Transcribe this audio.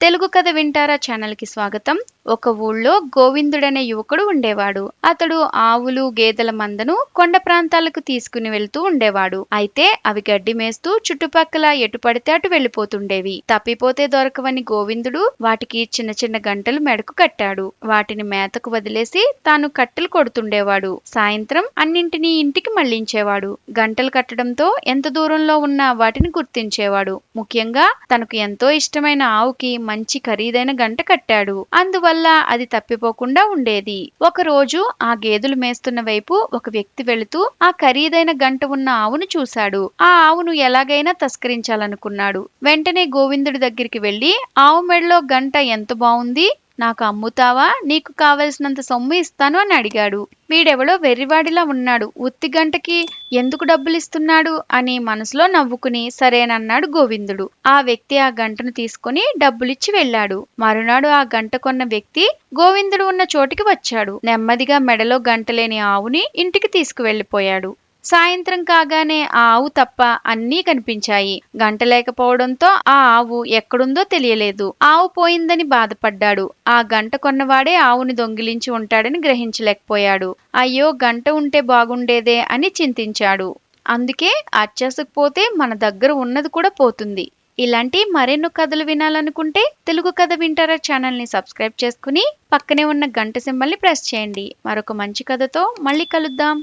తెలుగు కథ వింటారా ఛానల్కి స్వాగతం. ఒక ఊళ్ళో గోవిందుడనే యువకుడు ఉండేవాడు. అతడు ఆవులు గేదెల మందను కొండ ప్రాంతాలకు తీసుకుని వెళ్తూ ఉండేవాడు. అయితే అవి గడ్డి మేస్తూ చుట్టుపక్కల ఎటు పడితే అటు వెళ్ళిపోతుండేవి. తప్పిపోతే దొరకవని గోవిందుడు వాటికి చిన్న చిన్న గంటలు మెడకు కట్టాడు. వాటిని మేతకు వదిలేసి తాను కట్టెలు కొడుతుండేవాడు. సాయంత్రం అన్నింటినీ ఇంటికి మళ్ళించేవాడు. గంటలు కట్టడంతో ఎంత దూరంలో ఉన్నా వాటిని గుర్తించేవాడు. ముఖ్యంగా తనకు ఎంతో ఇష్టమైన ఆవుకి మంచి ఖరీదైన గంట కట్టాడు. అందువల్ల అది తప్పిపోకుండా ఉండేది. ఒకరోజు ఆ గేదెలు మేస్తున్న వైపు ఒక వ్యక్తి వెళుతూ ఆ ఖరీదైన గంట ఉన్న ఆవును చూశాడు. ఆ ఆవును ఎలాగైనా తస్కరించాలనుకున్నాడు. వెంటనే గోవిందుడి దగ్గరికి వెళ్ళి ఆవు మెడలో గంట ఎంత బాగుంది నాకు అమ్ముతావా? నీకు కావలసినంత సొమ్ము ఇస్తాను అని అడిగాడు. వీడెవడో వెర్రివాడిలా ఉన్నాడు. ఉత్తి గంటకి ఎందుకు డబ్బులు ఇస్తున్నాడు అని మనసులో నవ్వుకుని సరేనన్నాడు గోవిందుడు. ఆ వ్యక్తి ఆ గంటను తీసుకుని డబ్బులిచ్చి వెళ్ళాడు. మరునాడు ఆ గంట కొన్న వ్యక్తి గోవిందుడు ఉన్న చోటికి వచ్చాడు. నెమ్మదిగా మెడలో గంటలేని ఆవుని ఇంటికి తీసుకువెళ్ళిపోయాడు సాయంత్రం కాగానే ఆ ఆవు తప్ప అన్నీ కనిపించాయి. గంట లేకపోవడంతో ఆ ఆవు ఎక్కడుందో తెలియలేదు. ఆవు పోయిందని బాధపడ్డాడు. ఆ గంట కొన్నవాడే ఆవుని దొంగిలించి ఉంటాడని గ్రహించలేకపోయాడు. అయ్యో గంట ఉంటే బాగుండేదే అని చింతించాడు. అందుకే అత్యాసకపోతే మన దగ్గర ఉన్నది కూడా పోతుంది. ఇలాంటి మరెన్నో కథలు వినాలనుకుంటే తెలుగు కథ వింటారా ఛానల్ని సబ్స్క్రైబ్ చేసుకుని పక్కనే ఉన్న గంట సింబల్ని ప్రెస్ చేయండి. మరొక మంచి కథతో మళ్ళీ కలుద్దాం.